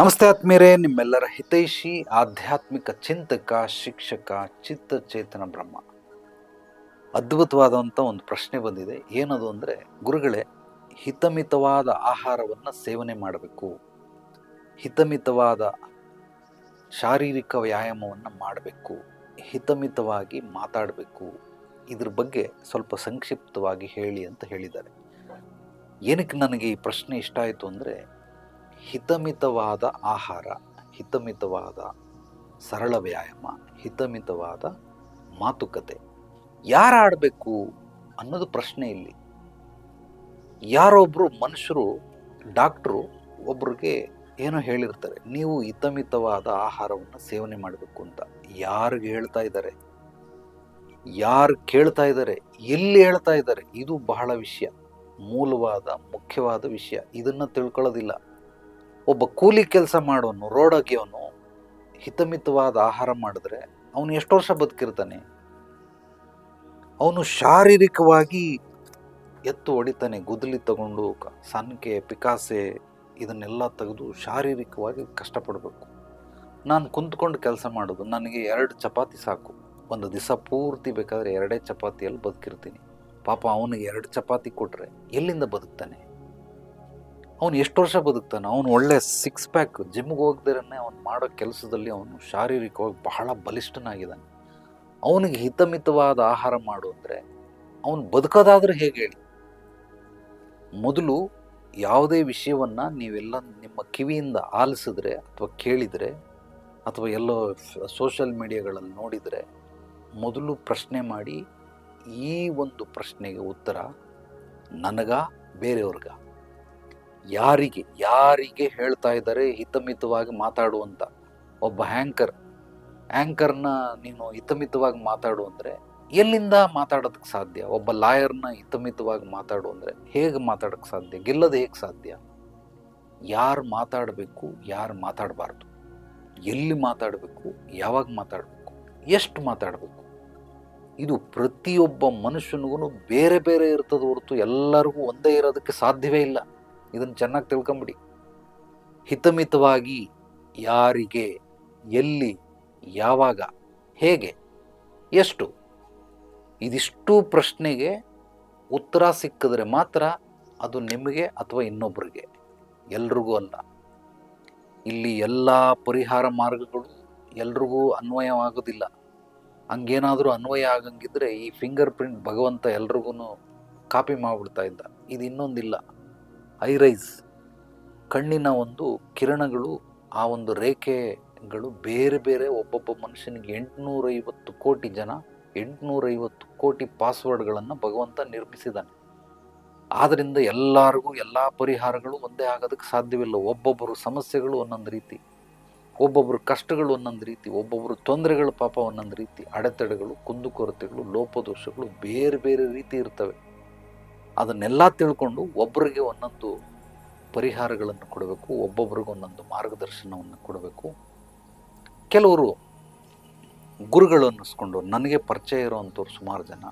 ನಮಸ್ತೆ ಆತ್ಮೀಯರೇ, ನಿಮ್ಮೆಲ್ಲರ ಹಿತೈಷಿ, ಆಧ್ಯಾತ್ಮಿಕ ಚಿಂತಕ, ಶಿಕ್ಷಕ, ಚಿತ್ತಚೇತನ ಬ್ರಹ್ಮ. ಅದ್ಭುತವಾದಂಥ ಒಂದು ಪ್ರಶ್ನೆ ಬಂದಿದೆ. ಏನದು ಅಂದರೆ, ಗುರುಗಳೇ, ಹಿತಮಿತವಾದ ಆಹಾರವನ್ನು ಸೇವನೆ ಮಾಡಬೇಕು. ಹಿತಮಿತವಾದ ಶಾರೀರಿಕ ವ್ಯಾಯಾಮವನ್ನು ಮಾಡಬೇಕು. ಹಿತಮಿತವಾಗಿ ಮಾತಾಡಬೇಕು. ಇದ್ರ ಬಗ್ಗೆ ಸ್ವಲ್ಪ ಸಂಕ್ಷಿಪ್ತವಾಗಿ ಹೇಳಿ ಅಂತ ಹೇಳಿದ್ದಾರೆ. ಏನಕ್ಕೆ ನನಗೆ ಈ ಪ್ರಶ್ನೆ ಇಷ್ಟ ಆಯಿತು ಅಂದರೆ ಹಿತಮಿತವಾದ ಆಹಾರ, ಹಿತಮಿತವಾದ ಸರಳ ವ್ಯಾಯಾಮ, ಹಿತಮಿತವಾದ ಮಾತುಕತೆ. ಯಾರು ಆಡಬೇಕು ಅನ್ನೋದು ಪ್ರಶ್ನೆ ಇಲ್ಲಿ. ಯಾರೊಬ್ಬರು ಮನುಷ್ಯರು, ಡಾಕ್ಟ್ರು ಒಬ್ರಿಗೆ ಏನೋ ಹೇಳಿರ್ತಾರೆ, ನೀವು ಹಿತಮಿತವಾದ ಆಹಾರವನ್ನು ಸೇವನೆ ಮಾಡಬೇಕು ಅಂತ. ಯಾರಿಗೆ ಹೇಳ್ತಾ ಇದ್ದಾರೆ ಯಾರು ಕೇಳ್ತಾ ಇದ್ದಾರೆ ಎಲ್ಲಿ ಹೇಳ್ತಾ ಇದ್ದಾರೆ ಇದು ಬಹಳ ವಿಷಯ. ಮೂಲವಾದ, ಮುಖ್ಯವಾದ ವಿಷಯ. ಇದನ್ನು ತಿಳ್ಕೊಳ್ಳೋದಿಲ್ಲ. ಒಬ್ಬ ಕೂಲಿ ಕೆಲಸ ಮಾಡೋನು ರೋಡ್ ಅಗಿಯೋನು ಹಿತಮಿತವಾದ ಆಹಾರ ಮಾಡಿದ್ರೆ ಅವನು ಎಷ್ಟು ವರ್ಷ ಬದುಕಿರ್ತಾನೆ. ಅವನು ಶಾರೀರಿಕವಾಗಿ ಎತ್ತು ಹೊಡಿತಾನೆ, ಗುದಲಿ ತಗೊಂಡು ಸನ್ಕೆ, ಪಿಕಾಸೆ ಇದನ್ನೆಲ್ಲ ತೆಗೆದು ಶಾರೀರಿಕವಾಗಿ ಕಷ್ಟಪಡಬೇಕು. ನಾನು ಕುಂತ್ಕೊಂಡು ಕೆಲಸ ಮಾಡೋದು, ನನಗೆ ಎರಡು ಚಪಾತಿ ಸಾಕು. ಒಂದು ದಿವಸ ಪೂರ್ತಿ ಬೇಕಾದರೆ ಎರಡೇ ಚಪಾತಿಯಲ್ಲಿ ಬದುಕಿರ್ತೀನಿ. ಪಾಪ ಅವನಿಗೆ ಎರಡು ಚಪಾತಿ ಕೊಟ್ಟರೆ ಎಲ್ಲಿಂದ ಬದುಕ್ತಾನೆ? ಅವನು ಎಷ್ಟು ವರ್ಷ ಬದುಕ್ತಾನೆ? ಅವನು ಒಳ್ಳೆ ಸಿಕ್ಸ್ ಪ್ಯಾಕ್ ಜಿಮ್ಗೆ ಹೋಗ್ದಿರೇ ಅವನು ಮಾಡೋ ಕೆಲಸದಲ್ಲಿ ಅವನು ಶಾರೀರಿಕವಾಗಿ ಬಹಳ ಬಲಿಷ್ಠನಾಗಿದ್ದಾನೆ. ಅವನಿಗೆ ಹಿತಮಿತವಾದ ಆಹಾರ ಮಾಡು ಅಂದರೆ ಅವನು ಬದುಕೋದಾದರೂ ಹೇಗೆ ಹೇಳಿ? ಮೊದಲು ಯಾವುದೇ ವಿಷಯವನ್ನು ನೀವೆಲ್ಲ ನಿಮ್ಮ ಕಿವಿಯಿಂದ ಆಲಿಸಿದ್ರೆ ಅಥವಾ ಕೇಳಿದರೆ ಅಥವಾ ಎಲ್ಲೋ ಸೋಷಿಯಲ್ ಮೀಡಿಯಾಗಳಲ್ಲಿ ನೋಡಿದರೆ ಮೊದಲು ಪ್ರಶ್ನೆ ಮಾಡಿ ಈ ಒಂದು ಪ್ರಶ್ನೆಗೆ ಉತ್ತರ ನನಗ ಬೇರೆಯವ್ರಿಗ? ಯಾರಿಗೆ ಯಾರಿಗೆ ಹೇಳ್ತಾ ಇದ್ದಾರೆ, ಹಿತಮಿತವಾಗಿ ಮಾತಾಡುವಂಥ ಒಬ್ಬ ಆ್ಯಂಕರ್ ಆ್ಯಂಕರ್ನ ನೀನು ಹಿತಮಿತವಾಗಿ ಮಾತಾಡು ಅಂದರೆ ಎಲ್ಲಿಂದ ಮಾತಾಡೋದಕ್ಕೆ ಸಾಧ್ಯ? ಒಬ್ಬ ಲಾಯರ್ನ ಹಿತಮಿತವಾಗಿ ಮಾತಾಡು ಅಂದರೆ ಹೇಗೆ ಮಾತಾಡೋಕ್ಕೆ ಸಾಧ್ಯ? ಗೆಲ್ಲೋದು ಹೇಗೆ ಸಾಧ್ಯ? ಯಾರು ಮಾತಾಡಬೇಕು, ಯಾರು ಮಾತಾಡಬಾರ್ದು? ಎಲ್ಲಿ ಮಾತಾಡಬೇಕು, ಯಾವಾಗ ಮಾತಾಡಬೇಕು, ಎಷ್ಟು ಮಾತಾಡಬೇಕು? ಇದು ಪ್ರತಿಯೊಬ್ಬ ಮನುಷ್ಯನಿಗೂ ಬೇರೆ ಬೇರೆ ಇರ್ತದೆ ಹೊರತು ಎಲ್ಲರಿಗೂ ಒಂದೇ ಇರೋದಕ್ಕೆ ಸಾಧ್ಯವೇ ಇಲ್ಲ. ಇದನ್ನು ಚೆನ್ನಾಗಿ ತಿಳ್ಕೊಂಬಿಡಿ. ಹಿತಮಿತವಾಗಿ ಯಾರಿಗೆ, ಎಲ್ಲಿ, ಯಾವಾಗ, ಹೇಗೆ, ಎಷ್ಟು, ಇದಿಷ್ಟು ಪ್ರಶ್ನೆಗೆ ಉತ್ತರ ಸಿಕ್ಕಿದ್ರೆ ಮಾತ್ರ ಅದು ನಿಮಗೆ ಅಥವಾ ಇನ್ನೊಬ್ಬರಿಗೆ ಎಲ್ರಿಗೂ ಅಲ್ಲ. ಇಲ್ಲಿ ಎಲ್ಲ ಪರಿಹಾರ ಮಾರ್ಗಗಳು ಎಲ್ರಿಗೂ ಅನ್ವಯವಾಗೋದಿಲ್ಲ. ಹಂಗೇನಾದರೂ ಅನ್ವಯ ಆಗಂಗಿದ್ರೆ ಈ ಫಿಂಗರ್ ಪ್ರಿಂಟ್ ಭಗವಂತ ಎಲ್ರಿಗೂ ಕಾಪಿ ಮಾಡಿಬಿಡ್ತಾ ಇದ್ದ. ಇದು ಇನ್ನೊಂದಿಲ್ಲ ಐರೈಸ್ ಕಣ್ಣಿನ ಒಂದು ಕಿರಣಗಳು, ಆ ಒಂದು ರೇಖೆಗಳು ಬೇರೆ ಬೇರೆ ಒಬ್ಬೊಬ್ಬ ಮನುಷ್ಯನಿಗೆ ಎಂಟುನೂರೈವತ್ತು ಕೋಟಿ ಜನ, ಎಂಟುನೂರೈವತ್ತು ಕೋಟಿ ಪಾಸ್ವರ್ಡ್ಗಳನ್ನು ಭಗವಂತ ನಿರ್ಮಿಸಿದ್ದಾನೆ. ಆದ್ದರಿಂದ ಎಲ್ಲರಿಗೂ ಎಲ್ಲ ಪರಿಹಾರಗಳು ಒಂದೇ ಆಗೋದಕ್ಕೆ ಸಾಧ್ಯವಿಲ್ಲ. ಒಬ್ಬೊಬ್ಬರು ಸಮಸ್ಯೆಗಳು ಒಂದೊಂದು ರೀತಿ, ಒಬ್ಬೊಬ್ಬರು ಕಷ್ಟಗಳು ಒಂದೊಂದು ರೀತಿ, ಒಬ್ಬೊಬ್ಬರು ತೊಂದರೆಗಳು ಪಾಪ ಒಂದೊಂದು ರೀತಿ, ಅಡೆತಡೆಗಳು, ಕುಂದುಕೊರತೆಗಳು, ಲೋಪದೋಷಗಳು ಬೇರೆ ಬೇರೆ ರೀತಿ ಇರ್ತವೆ. ಅದನ್ನೆಲ್ಲ ತಿಳ್ಕೊಂಡು ಒಬ್ಬರಿಗೆ ಒಂದೊಂದು ಪರಿಹಾರಗಳನ್ನು ಕೊಡಬೇಕು, ಒಬ್ಬೊಬ್ರಿಗೆ ಒಂದೊಂದು ಮಾರ್ಗದರ್ಶನವನ್ನು ಕೊಡಬೇಕು. ಕೆಲವರು ಗುರುಗಳು ಅನ್ನಿಸ್ಕೊಂಡು ನನಗೆ ಪರಿಚಯ ಇರೋವಂಥವ್ರು ಸುಮಾರು ಜನ,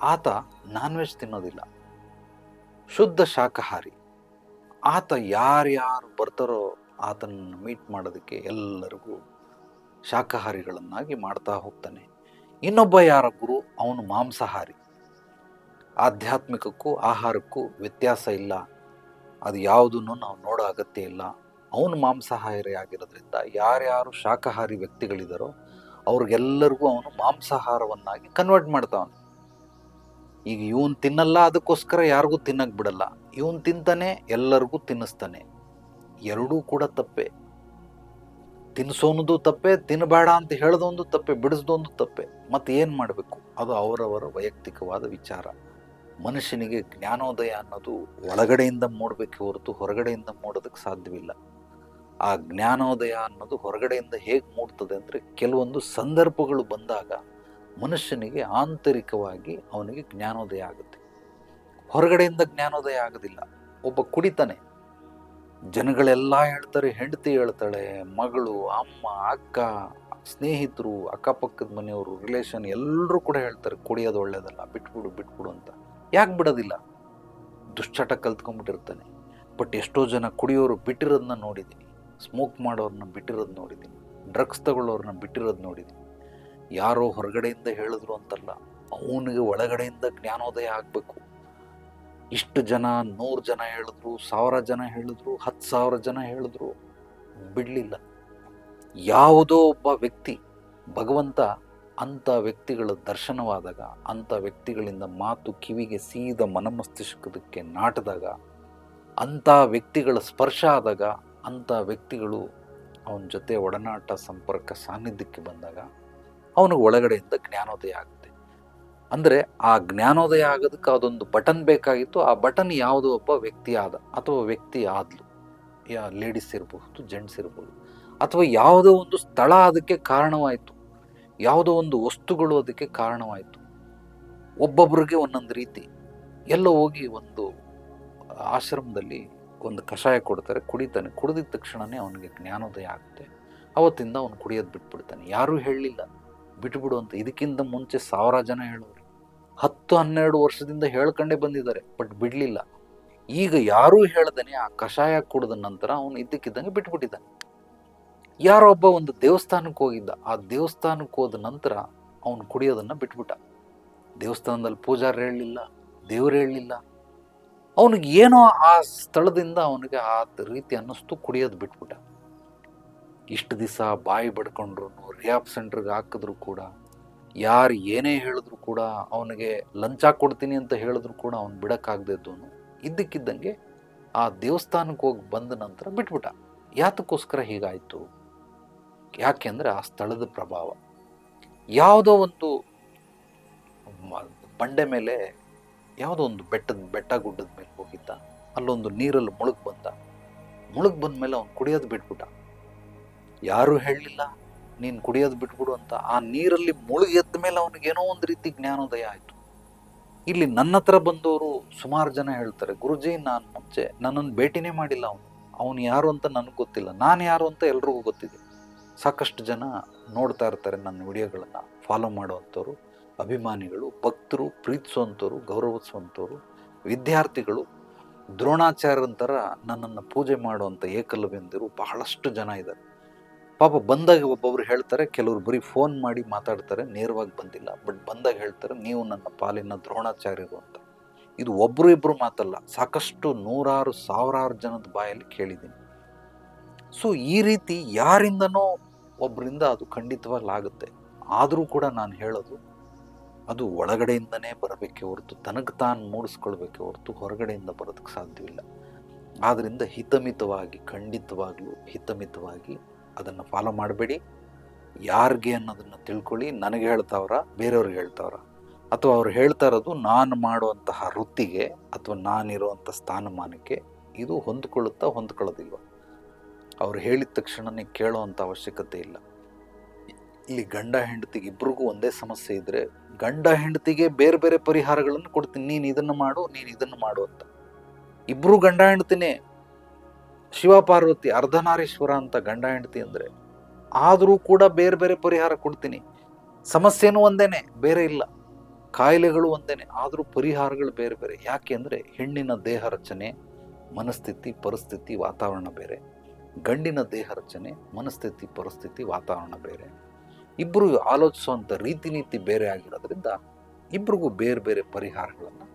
ಆತ ನಾನ್ ವೆಜ್ ತಿನ್ನೋದಿಲ್ಲ. ಶುದ್ಧ ಶಾಖಾಹಾರಿ. ಆತ ಯಾರ್ಯಾರು ಬರ್ತಾರೋ ಆತನನ್ನು ಮೀಟ್ ಮಾಡೋದಕ್ಕೆ ಎಲ್ಲರಿಗೂ ಶಾಖಾಹಾರಿಗಳನ್ನಾಗಿ ಮಾಡ್ತಾ ಹೋಗ್ತಾನೆ. ಇನ್ನೊಬ್ಬ ಯಾರ ಗುರು? ಅವನು ಮಾಂಸಾಹಾರಿ. ಆಧ್ಯಾತ್ಮಿಕಕ್ಕೂ ಆಹಾರಕ್ಕೂ ವ್ಯತ್ಯಾಸ ಇಲ್ಲ. ಅದು ಯಾವುದನ್ನು ನಾವು ನೋಡೋ ಅಗತ್ಯ ಇಲ್ಲ. ಅವನು ಮಾಂಸಾಹಾರಿ ಆಗಿರೋದ್ರಿಂದ ಯಾರ್ಯಾರು ಶಾಖಾಹಾರಿ ವ್ಯಕ್ತಿಗಳಿದ್ದಾರೋ ಅವ್ರಿಗೆಲ್ಲರಿಗೂ ಅವನು ಮಾಂಸಾಹಾರವನ್ನಾಗಿ ಕನ್ವರ್ಟ್ ಮಾಡ್ತಾವನು. ಈಗ ಇವನು ತಿನ್ನಲ್ಲ, ಅದಕ್ಕೋಸ್ಕರ ಯಾರಿಗೂ ತಿನ್ನಕ್ಕೆ ಬಿಡಲ್ಲ. ಇವನು ತಿಂತಾನೆ, ಎಲ್ಲರಿಗೂ ತಿನ್ನಿಸ್ತಾನೆ. ಎರಡೂ ಕೂಡ ತಪ್ಪೆ. ತಿನ್ನಿಸೋನದು ತಪ್ಪೆ ತಿನ್ನಬೇಡ ಅಂತ ಹೇಳ್ದೊಂದು ತಪ್ಪೆ, ಬಿಡಿಸ್ದೊಂದು ತಪ್ಪೆ. ಮತ್ತೆ ಏನು ಮಾಡಬೇಕು? ಅದು ಅವರವರ ವೈಯಕ್ತಿಕವಾದ ವಿಚಾರ. ಮನುಷ್ಯನಿಗೆ ಜ್ಞಾನೋದಯ ಅನ್ನೋದು ಒಳಗಡೆಯಿಂದ ಮೂಡಬೇಕೆ ಹೊರತು ಹೊರಗಡೆಯಿಂದ ಮೂಡೋದಕ್ಕೆ ಸಾಧ್ಯವಿಲ್ಲ. ಆ ಜ್ಞಾನೋದಯ ಅನ್ನೋದು ಹೊರಗಡೆಯಿಂದ ಹೇಗೆ ಮೂಡ್ತದೆ ಅಂದರೆ ಕೆಲವೊಂದು ಸಂದರ್ಭಗಳು ಬಂದಾಗ ಮನುಷ್ಯನಿಗೆ ಆಂತರಿಕವಾಗಿ ಅವನಿಗೆ ಜ್ಞಾನೋದಯ ಆಗುತ್ತೆ. ಹೊರಗಡೆಯಿಂದ ಜ್ಞಾನೋದಯ ಆಗೋದಿಲ್ಲ. ಒಬ್ಬ ಕುಡಿತಾನೆ. ಜನಗಳೆಲ್ಲ ಹೇಳ್ತಾರೆ, ಹೆಂಡತಿ ಹೇಳ್ತಾಳೆ, ಮಗಳು, ಅಮ್ಮ, ಅಕ್ಕ, ಸ್ನೇಹಿತರು, ಅಕ್ಕಪಕ್ಕದ ಮನೆಯವರು ರಿಲೇಷನ್ ಎಲ್ಲರೂ ಕೂಡ ಹೇಳ್ತಾರೆ, ಕುಡಿಯೋದು ಒಳ್ಳೇದಲ್ಲ, ಬಿಟ್ಬಿಡು ಬಿಟ್ಬಿಡು ಅಂತ. ಯಾಕೆ ಬಿಡೋದಿಲ್ಲ? ದುಶ್ಚಟ ಕಲ್ತ್ಕೊಂಡ್ಬಿಟ್ಟಿರ್ತಾನೆ. ಬಟ್ ಎಷ್ಟೋ ಜನ ಕುಡಿಯೋರು ಬಿಟ್ಟಿರೋದನ್ನ ನೋಡಿದ್ದೀನಿ ಸ್ಮೋಕ್ ಮಾಡೋರನ್ನ ಬಿಟ್ಟಿರೋದು ನೋಡಿದ್ದೀನಿ ಡ್ರಗ್ಸ್ ತಗೊಳ್ಳೋರನ್ನ ಬಿಟ್ಟಿರೋದು ನೋಡಿದ್ದೀನಿ ಯಾರೋ ಹೊರಗಡೆಯಿಂದ ಹೇಳಿದ್ರು ಅಂತಲ್ಲ, ಅವನಿಗೆ ಒಳಗಡೆಯಿಂದ ಜ್ಞಾನೋದಯ ಆಗಬೇಕು. ಇಷ್ಟು ಜನ, ನೂರು ಜನ ಹೇಳಿದ್ರು, ಸಾವಿರ ಜನ ಹೇಳಿದ್ರು, ಹತ್ತು ಸಾವಿರ ಜನ ಹೇಳಿದ್ರು, ಬಿಡಲಿಲ್ಲ. ಯಾವುದೋ ಒಬ್ಬ ವ್ಯಕ್ತಿ ಭಗವಂತ ಅಂಥ ವ್ಯಕ್ತಿಗಳ ದರ್ಶನವಾದಾಗ, ಅಂಥ ವ್ಯಕ್ತಿಗಳಿಂದ ಮಾತು ಕಿವಿಗೆ ಸೀದ ಮನಮಸ್ತಿಷ್ಕದಕ್ಕೆ ನಾಟಿದಾಗ, ಅಂಥ ವ್ಯಕ್ತಿಗಳ ಸ್ಪರ್ಶ ಆದಾಗ, ಅಂಥ ವ್ಯಕ್ತಿಗಳು ಅವನ ಜೊತೆ ಒಡನಾಟ ಸಂಪರ್ಕ ಸಾನ್ನಿಧ್ಯಕ್ಕೆ ಬಂದಾಗ, ಅವನಿಗೆ ಒಳಗಡೆಯಿಂದ ಜ್ಞಾನೋದಯ ಆಗುತ್ತೆ. ಅಂದರೆ ಆ ಜ್ಞಾನೋದಯ ಆಗೋದಕ್ಕೆ ಅದೊಂದು ಬಟನ್ ಬೇಕಾಗಿತ್ತು, ಆ ಬಟನ್ ಯಾವುದೋ ಒಬ್ಬ ವ್ಯಕ್ತಿ ಆದ, ಅಥವಾ ವ್ಯಕ್ತಿ ಆದ್ಲು, ಯಾ, ಲೇಡೀಸ್ ಇರಬಹುದು ಜೆಂಟ್ಸ್ ಇರಬಹುದು ಅಥವಾ ಯಾವುದೋ ಒಂದು ಸ್ಥಳ ಅದಕ್ಕೆ ಕಾರಣವಾಯಿತು. ಯಾವುದೋ ಒಂದು ವಸ್ತುಗಳು ಅದಕ್ಕೆ ಕಾರಣವಾಯಿತು. ಒಬ್ಬೊಬ್ಬರಿಗೆ ಒಂದೊಂದು ರೀತಿ. ಎಲ್ಲ ಹೋಗಿ ಒಂದು ಆಶ್ರಮದಲ್ಲಿ ಒಂದು ಕಷಾಯ ಕೊಡ್ತಾರೆ, ಕುಡಿತಾನೆ. ಕುಡಿದಿದ ತಕ್ಷಣವೇ ಅವನಿಗೆ ಜ್ಞಾನೋದಯ ಆಗುತ್ತೆ. ಅವತ್ತಿಂದ ಅವನು ಕುಡಿಯೋದು ಬಿಟ್ಬಿಡ್ತಾನೆ. ಯಾರೂ ಹೇಳಲಿಲ್ಲ. ಬಿಟ್ಬಿಡು ಅಂತ. ಇದಕ್ಕಿಂತ ಮುಂಚೆ ಸಾವಿರ ಜನ ಹೇಳೋರು. ಹತ್ತು, ಹನ್ನೆರಡು ವರ್ಷದಿಂದ ಹೇಳ್ಕೊಂಡೇ ಬಂದಿದ್ದಾರೆ, ಬಟ್ ಬಿಡಲಿಲ್ಲ. ಈಗ ಯಾರೂ ಹೇಳ್ದಾನೆ ಆ ಕಷಾಯ ಕುಡಿದ ನಂತರ ಅವನು ಇದ್ದಕ್ಕಿದ್ದಂಗೆ ಬಿಟ್ಬಿಟ್ಟಿದ್ದಾನೆ. ಯಾರೋ ಒಬ್ಬ ಒಂದು ದೇವಸ್ಥಾನಕ್ಕೆ ಹೋಗಿದ್ದ. ಆ ದೇವಸ್ಥಾನಕ್ಕೆ ಹೋದ ನಂತರ ಅವನು ಕುಡಿಯೋದನ್ನು ಬಿಟ್ಬಿಟ್ಟ. ದೇವಸ್ಥಾನದಲ್ಲಿ ಪೂಜಾರು ಹೇಳಲಿಲ್ಲ, ದೇವ್ರು ಹೇಳಲಿಲ್ಲ. ಅವನಿಗೆ ಏನೋ ಆ ಸ್ಥಳದಿಂದ ಅವನಿಗೆ ಆ ರೀತಿ ಅನ್ನಿಸ್ತು, ಕುಡಿಯೋದು ಬಿಟ್ಬಿಟ್ಟ. ಇಷ್ಟು ದಿವಸ ಬಾಯಿ ಬಡ್ಕೊಂಡ್ರು ರಿಯಾಪ್ ಸೆಂಟ್ರಿಗೆ ಹಾಕಿದ್ರು ಕೂಡ, ಯಾರು ಏನೇ ಹೇಳಿದ್ರು ಕೂಡ ಅವನಿಗೆ ಲಂಚ ಕೊಡ್ತೀನಿ ಅಂತ ಹೇಳಿದ್ರು ಕೂಡ ಅವ್ನು ಬಿಡೋಕ್ಕಾಗದಿದ್ದವನು ಇದ್ದಕ್ಕಿದ್ದಂಗೆ ಆ ದೇವಸ್ಥಾನಕ್ಕೆ ಹೋಗಿ ಬಂದ ನಂತರ ಬಿಟ್ಬಿಟ್ಟ. ಯಾತಕ್ಕೋಸ್ಕರ ಹೀಗಾಯಿತು? ಯಾಕೆಂದರೆ ಆ ಸ್ಥಳದ ಪ್ರಭಾವ. ಯಾವುದೋ ಒಂದು ಬಂಡೆ ಮೇಲೆ ಯಾವುದೋ ಒಂದು ಬೆಟ್ಟದ, ಬೆಟ್ಟ ಗುಡ್ಡದ ಮೇಲೆ ಹೋಗಿದ್ದ. ಅಲ್ಲೊಂದು ನೀರಲ್ಲಿ ಮುಳುಗ್ ಬಂದ. ಮುಳುಗ್ ಬಂದ ಮೇಲೆ ಅವ್ನು ಕುಡಿಯೋದು ಬಿಟ್ಬಿಟ್ಟ. ಯಾರೂ ಹೇಳಲಿಲ್ಲ, ನೀನು ಕುಡಿಯೋದು ಬಿಟ್ಬಿಡು ಅಂತ. ಆ ನೀರಲ್ಲಿ ಮುಳುಗೆದ್ದ ಮೇಲೆ ಅವನಿಗೇನೋ ಒಂದು ರೀತಿ ಜ್ಞಾನೋದಯ ಆಯಿತು. ಇಲ್ಲಿ ನನ್ನ ಹತ್ರ ಬಂದವರು ಸುಮಾರು ಜನ ಹೇಳ್ತಾರೆ, ಗುರುಜಿ, ನಾನು ಮುಂಚೆ ನನ್ನನ್ನು ಭೇಟಿನೇ ಮಾಡಿಲ್ಲ ಅವನು. ಅವನು ಯಾರು ಅಂತ ನನಗೆ ಗೊತ್ತಿಲ್ಲ. ನಾನು ಯಾರು ಅಂತ ಎಲ್ರಿಗೂ ಗೊತ್ತಿದೆ. ಸಾಕಷ್ಟು ಜನ ನೋಡ್ತಾ ಇರ್ತಾರೆ ನನ್ನ ವಿಡಿಯೋಗಳನ್ನು. ಫಾಲೋ ಮಾಡುವಂಥವ್ರು, ಅಭಿಮಾನಿಗಳು, ಭಕ್ತರು, ಪ್ರೀತಿಸುವಂಥವ್ರು, ಗೌರವಿಸುವಂಥವ್ರು, ವಿದ್ಯಾರ್ಥಿಗಳು ದ್ರೋಣಾಚಾರ್ಯರಂತರ ನನ್ನನ್ನು ಪೂಜೆ ಮಾಡುವಂಥ ಏಕಲವ್ಯಂದಿರು ಬಹಳಷ್ಟು ಜನ ಇದ್ದಾರೆ. ಪಾಪ ಬಂದಾಗ ಒಬ್ಬೊಬ್ರು ಹೇಳ್ತಾರೆ, ಕೆಲವರು ಬರೀ ಫೋನ್ ಮಾಡಿ ಮಾತಾಡ್ತಾರೆ, ನೇರವಾಗಿ ಬಂದಿಲ್ಲ. ಬಟ್ ಬಂದಾಗ ಹೇಳ್ತಾರೆ, ನೀವು ನನ್ನ ಪಾಲಿನ ದ್ರೋಣಾಚಾರ್ಯರು ಅಂತ. ಇದು ಒಬ್ಬರು ಇಬ್ಬರು ಮಾತಲ್ಲ, ಸಾಕಷ್ಟು ನೂರಾರು, ಸಾವಿರಾರು ಜನದ ಬಾಯಲ್ಲಿ ಕೇಳಿದ್ದೀನಿ. ಸೊ ಈ ರೀತಿ ಯಾರಿಂದನೋ ಒಬ್ಬರಿಂದ ಅದು ಖಂಡಿತವಾಗ್ಲೂ ಆಗುತ್ತೆ ಆದರೂ ಕೂಡ ನಾನು ಹೇಳೋದು, ಅದು ಒಳಗಡೆಯಿಂದನೇ ಬರಬೇಕೆ ಹೊರತು, ತನಗೆ ತಾನು ಮೂಡಿಸ್ಕೊಳ್ಬೇಕೆ ಹೊರತು ಹೊರಗಡೆಯಿಂದ ಬರೋದಕ್ಕೆ ಸಾಧ್ಯವಿಲ್ಲ. ಆದ್ದರಿಂದ ಹಿತಮಿತವಾಗಿ, ಖಂಡಿತವಾಗಲೂ ಹಿತಮಿತವಾಗಿ ಅದನ್ನು ಫಾಲೋ ಮಾಡಬೇಡಿ. ಯಾರಿಗೆ ಅನ್ನೋದನ್ನು ತಿಳ್ಕೊಳ್ಳಿ. ನನಗೆ ಹೇಳ್ತಾವ್ರ, ಬೇರೆಯವ್ರಿಗೆ ಹೇಳ್ತಾವ್ರ. ಅಥವಾ ಅವ್ರು ಹೇಳ್ತಾ ಇರೋದು ನಾನು ಮಾಡುವಂತಹ ವೃತ್ತಿಗೆ ಅಥವಾ ನಾನಿರುವಂಥ ಸ್ಥಾನಮಾನಕ್ಕೆ ಇದು ಹೊಂದ್ಕೊಳ್ಳುತ್ತಾ ಹೊಂದ್ಕೊಳ್ಳೋದಿಲ್ವ? ಅವ್ರು ಹೇಳಿದ ತಕ್ಷಣನೇ ಕೇಳೋವಂಥ ಅವಶ್ಯಕತೆ ಇಲ್ಲ. ಇಲ್ಲಿ ಗಂಡ ಹೆಂಡತಿಗೆ ಇಬ್ರಿಗೂ ಒಂದೇ ಸಮಸ್ಯೆ ಇದ್ರೆ ಗಂಡ ಹೆಂಡತಿಗೆ ಬೇರೆ ಬೇರೆ ಪರಿಹಾರಗಳನ್ನು ಕೊಡ್ತೀನಿ, ನೀನು ಇದನ್ನು ಮಾಡು, ನೀನು ಇದನ್ನು ಮಾಡು ಅಂತ. ಇಬ್ಬರು ಗಂಡ ಹೆಂಡತಿನೇ ಶಿವ ಪಾರ್ವತಿ ಅರ್ಧನಾರೀಶ್ವರ ಅಂತ ಗಂಡ ಹೆಂಡತಿ ಅಂದರೆ ಆದರೂ ಕೂಡ ಬೇರೆ ಬೇರೆ ಪರಿಹಾರ ಕೊಡ್ತೀನಿ. ಸಮಸ್ಯೆನೂ ಒಂದೇನೆ, ಬೇರೆ ಇಲ್ಲ. ಕಾಯಿಲೆಗಳು ಒಂದೇನೆ, ಆದರೂ ಪರಿಹಾರಗಳು ಬೇರೆ ಬೇರೆ. ಯಾಕೆ ಅಂದರೆ ಹೆಣ್ಣಿನ ದೇಹ ರಚನೆ, ಮನಸ್ಥಿತಿ, ಪರಿಸ್ಥಿತಿ, ವಾತಾವರಣ ಬೇರೆ. ಗಂಡಿನ ದೇಹ ರಚನೆ, ಮನಸ್ಥಿತಿ, ಪರಿಸ್ಥಿತಿ, ವಾತಾವರಣ ಬೇರೆ. ಇಬ್ಬರು ಆಲೋಚಿಸುವಂಥ ರೀತಿ ನೀತಿ ಬೇರೆ ಆಗಿರೋದ್ರಿಂದ ಇಬ್ರಿಗೂ ಬೇರೆ ಬೇರೆ ಪರಿಹಾರಗಳನ್ನು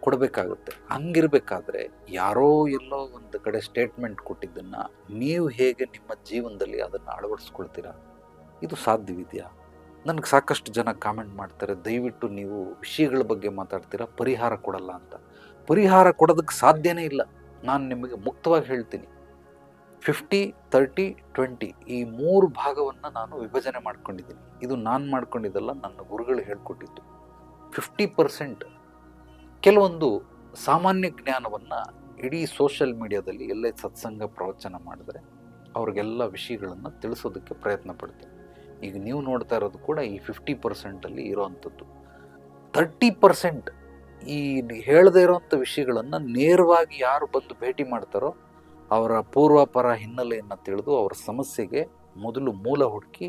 ಕೊಡಬೇಕಾಗುತ್ತೆ. ಹಂಗಿರ್ಬೇಕಾದ್ರೆ ಯಾರೋ ಎಲ್ಲೋ ಒಂದು ಕಡೆ ಸ್ಟೇಟ್ಮೆಂಟ್ ಕೊಟ್ಟಿದ್ದನ್ನು ನೀವು ಹೇಗೆ ನಿಮ್ಮ ಜೀವನದಲ್ಲಿ ಅದನ್ನು ಅಳವಡಿಸ್ಕೊಳ್ತೀರಾ? ಇದು ಸಾಧ್ಯವಿದೆಯಾ? ನನಗೆ ಸಾಕಷ್ಟು ಜನ ಕಾಮೆಂಟ್ ಮಾಡ್ತಾರೆ, ದಯವಿಟ್ಟು ನೀವು ವಿಷಯಗಳ ಬಗ್ಗೆ ಮಾತಾಡ್ತೀರಾ? ಪರಿಹಾರ ಕೊಡಲ್ಲ ಅಂತ. ಪರಿಹಾರ ಕೊಡೋದಕ್ಕೆ ಸಾಧ್ಯನೇ ಇಲ್ಲ. ನಾನು ನಿಮಗೆ ಮುಕ್ತವಾಗಿ ಹೇಳ್ತೀನಿ. ಫಿಫ್ಟಿ ತರ್ಟಿ ಟ್ವೆಂಟಿ ಈ ಮೂರು ಭಾಗವನ್ನು ನಾನು ವಿಭಜನೆ ಮಾಡ್ಕೊಂಡಿದ್ದೀನಿ. ಇದು ನಾನು ಮಾಡ್ಕೊಂಡಿದ್ದಲ್ಲ, ನನ್ನ ಗುರುಗಳು ಹೇಳ್ಕೊಟ್ಟಿದ್ದು. ಫಿಫ್ಟಿ ಪರ್ಸೆಂಟ್ ಕೆಲವೊಂದು ಸಾಮಾನ್ಯ ಜ್ಞಾನವನ್ನು ಇಡೀ ಸೋಷಿಯಲ್ ಮೀಡಿಯಾದಲ್ಲಿ ಎಲ್ಲೇ ಸತ್ಸಂಗ ಪ್ರವಚನ ಮಾಡಿದ್ರೆ ಅವ್ರಿಗೆಲ್ಲ ವಿಷಯಗಳನ್ನು ತಿಳಿಸೋದಕ್ಕೆ ಪ್ರಯತ್ನ ಪಡ್ತೀನಿ. ಈಗ ನೀವು ನೋಡ್ತಾ ಇರೋದು ಕೂಡ ಈ ಫಿಫ್ಟಿ ಪರ್ಸೆಂಟಲ್ಲಿ ಇರೋವಂಥದ್ದು. ತರ್ಟಿ ಪರ್ಸೆಂಟ್ ಈ ಹೇಳದೇ ಇರೋವಂಥ ವಿಷಯಗಳನ್ನು ನೇರವಾಗಿ ಯಾರು ಬಂದು ಭೇಟಿ ಮಾಡ್ತಾರೋ ಅವರ ಪೂರ್ವಾಪರ ಹಿನ್ನೆಲೆಯನ್ನು ತಿಳಿದು ಅವರ ಸಮಸ್ಯೆಗೆ ಮೊದಲು ಮೂಲ ಹುಡುಕಿ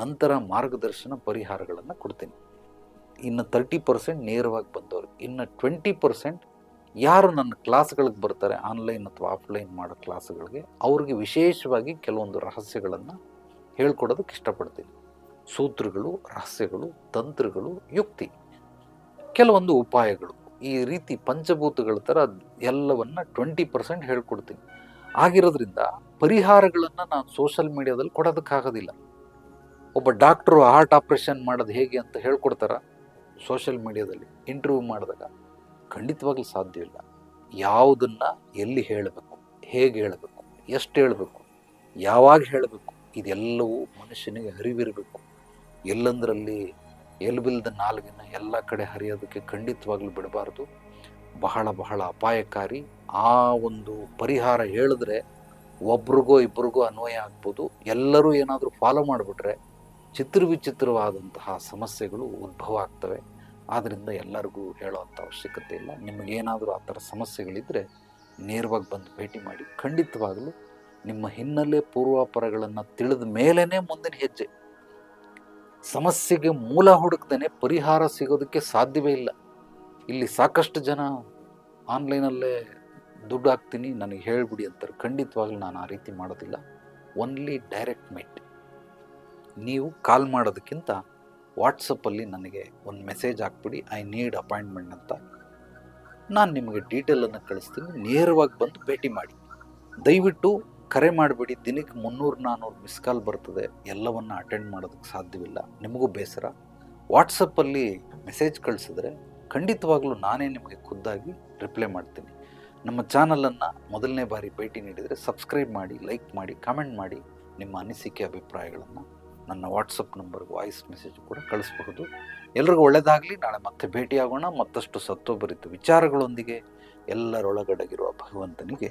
ನಂತರ ಮಾರ್ಗದರ್ಶನ ಪರಿಹಾರಗಳನ್ನು ಕೊಡ್ತೀನಿ. ಇನ್ನು ತರ್ಟಿ ಪರ್ಸೆಂಟ್ ನೇರವಾಗಿ ಬಂದವರು. ಇನ್ನು ಟ್ವೆಂಟಿ ಪರ್ಸೆಂಟ್ ಯಾರು ನನ್ನ ಕ್ಲಾಸ್ಗಳಿಗೆ ಬರ್ತಾರೆ ಆನ್ಲೈನ್ ಅಥವಾ ಆಫ್ಲೈನ್ ಮಾಡೋ ಕ್ಲಾಸ್ಗಳಿಗೆ, ಅವ್ರಿಗೆ ವಿಶೇಷವಾಗಿ ಕೆಲವೊಂದು ರಹಸ್ಯಗಳನ್ನು ಹೇಳ್ಕೊಡೋದಕ್ಕೆ ಇಷ್ಟಪಡ್ತೀನಿ. ಸೂತ್ರಗಳು, ರಹಸ್ಯಗಳು, ತಂತ್ರಗಳು, ಯುಕ್ತಿ, ಕೆಲವೊಂದು ಉಪಾಯಗಳು. ಈ ರೀತಿ ಪಂಚಭೂತಗಳ ಥರ ಎಲ್ಲವನ್ನು ಟ್ವೆಂಟಿ ಪರ್ಸೆಂಟ್ ಹೇಳ್ಕೊಡ್ತೀನಿ. ಆಗಿರೋದ್ರಿಂದ ಪರಿಹಾರಗಳನ್ನು ನಾನು ಸೋಷಿಯಲ್ ಮೀಡಿಯಾದಲ್ಲಿ ಕೊಡೋದಕ್ಕಾಗೋದಿಲ್ಲ. ಒಬ್ಬ ಡಾಕ್ಟ್ರು ಹಾರ್ಟ್ ಆಪ್ರೇಷನ್ ಮಾಡೋದು ಹೇಗೆ ಅಂತ ಹೇಳ್ಕೊಡ್ತಾರ ಸೋಷಿಯಲ್ ಮೀಡಿಯಾದಲ್ಲಿ ಇಂಟರ್ವ್ಯೂ ಮಾಡಿದಾಗ. ಖಂಡಿತವಾಗ್ಲೂ ಸಾಧ್ಯ ಇಲ್ಲ. ಯಾವುದನ್ನ ಎಲ್ಲಿ ಹೇಳಬೇಕು, ಹೇಗೆ ಹೇಳಬೇಕು, ಎಷ್ಟು ಹೇಳಬೇಕು, ಯಾವಾಗ ಹೇಳಬೇಕು, ಇದೆಲ್ಲವೂ ಮನುಷ್ಯನಿಗೆ ಅರಿವಿರಬೇಕು. ಎಲ್ಲಂದರಲ್ಲಿ ಎಲ್ಬಿಲ್ದ ನಾಲ್ಗಿನ ಎಲ್ಲ ಕಡೆ ಹರಿಯೋದಕ್ಕೆ ಖಂಡಿತವಾಗ್ಲೂ ಬಿಡಬಾರ್ದು. ಬಹಳ ಬಹಳ ಅಪಾಯಕಾರಿ. ಆ ಒಂದು ಪರಿಹಾರ ಹೇಳಿದ್ರೆ ಒಬ್ರಿಗೋ ಇಬ್ರಿಗೋ ಅನ್ವಯ ಆಗ್ಬೋದು. ಎಲ್ಲರೂ ಏನಾದರೂ ಫಾಲೋ ಮಾಡಿಬಿಟ್ರೆ ಚಿತ್ರವಿಚಿತ್ರವಾದಂತಹ ಸಮಸ್ಯೆಗಳು ಉದ್ಭವ ಆಗ್ತವೆ. ಆದ್ದರಿಂದ ಎಲ್ಲರಿಗೂ ಹೇಳೋವಂಥ ಅವಶ್ಯಕತೆ ಇಲ್ಲ. ನಿಮಗೇನಾದರೂ ಆ ಥರ ಸಮಸ್ಯೆಗಳಿದ್ದರೆ ನೇರವಾಗಿ ಬಂದು ಭೇಟಿ ಮಾಡಿ. ಖಂಡಿತವಾಗಲೂ ನಿಮ್ಮ ಹಿನ್ನೆಲೆ ಪೂರ್ವಾಪರಗಳನ್ನು ತಿಳಿದ ಮೇಲೇ ಮುಂದಿನ ಹೆಜ್ಜೆ. ಸಮಸ್ಯೆಗೆ ಮೂಲ ಹುಡುಕ್ದೇನೆ ಪರಿಹಾರ ಸಿಗೋದಕ್ಕೆ ಸಾಧ್ಯವೇ ಇಲ್ಲ. ಇಲ್ಲಿ ಸಾಕಷ್ಟು ಜನ ಆನ್ಲೈನಲ್ಲೇ ದುಡ್ಡು ಹಾಕ್ತೀನಿ, ನನಗೆ ಹೇಳಿಬಿಡಿ ಅಂತಾರೆ. ಖಂಡಿತವಾಗ್ಲೂ ನಾನು ಆ ರೀತಿ ಮಾಡೋದಿಲ್ಲ. ಓನ್ಲಿ ಡೈರೆಕ್ಟ್ ಮೇಟ್ ನೀವು ಕಾಲ್ ಮಾಡೋದಕ್ಕಿಂತ ವಾಟ್ಸಪ್ಪಲ್ಲಿ ನನಗೆ ಒಂದು ಮೆಸೇಜ್ ಹಾಕ್ಬಿಡಿ ಐ ನೀಡ್ ಅಪಾಯಿಂಟ್ಮೆಂಟ್ ಅಂತ. ನಾನು ನಿಮಗೆ ಡೀಟೇಲನ್ನು ಕಳಿಸ್ತೀನಿ. ನೇರವಾಗಿ ಬಂದು ಭೇಟಿ ಮಾಡಿ. ದಯವಿಟ್ಟು ಕರೆ ಮಾಡಿಬಿಡಿ, ದಿನಕ್ಕೆ ಮುನ್ನೂರು ನಾನ್ನೂರು ಮಿಸ್ ಕಾಲ್ ಬರ್ತದೆ. ಎಲ್ಲವನ್ನು ಅಟೆಂಡ್ ಮಾಡೋದಕ್ಕೆ ಸಾಧ್ಯವಿಲ್ಲ. ನಿಮಗೂ ಬೇಸರ. ವಾಟ್ಸಪ್ಪಲ್ಲಿ ಮೆಸೇಜ್ ಕಳಿಸಿದ್ರೆ ಖಂಡಿತವಾಗ್ಲೂ ನಾನೇ ನಿಮಗೆ ಖುದ್ದಾಗಿ ರಿಪ್ಲೈ ಮಾಡ್ತೀನಿ. ನಮ್ಮ ಚಾನಲನ್ನು ಮೊದಲನೇ ಬಾರಿ ಭೇಟಿ ನೀಡಿದರೆ ಸಬ್ಸ್ಕ್ರೈಬ್ ಮಾಡಿ ಲೈಕ್ ಮಾಡಿ ಕಾಮೆಂಟ್ ಮಾಡಿ ನಿಮ್ಮ ಅನಿಸಿಕೆ, ಅಭಿಪ್ರಾಯಗಳನ್ನು ನನ್ನ ವಾಟ್ಸಪ್ ನಂಬರ್ಗೆ ವಾಯ್ಸ್ ಮೆಸೇಜ್ ಕೂಡ ಕಳಿಸಬಹುದು. ಎಲ್ರಿಗೂ ಒಳ್ಳೆಯದಾಗಲಿ ನಾಳೆ ಮತ್ತೆ ಭೇಟಿಯಾಗೋಣ. ಮತ್ತಷ್ಟು ಸತ್ವಭರಿತ ವಿಚಾರಗಳೊಂದಿಗೆ ಎಲ್ಲರೊಳಗಡಗಿರುವ ಭಗವಂತನಿಗೆ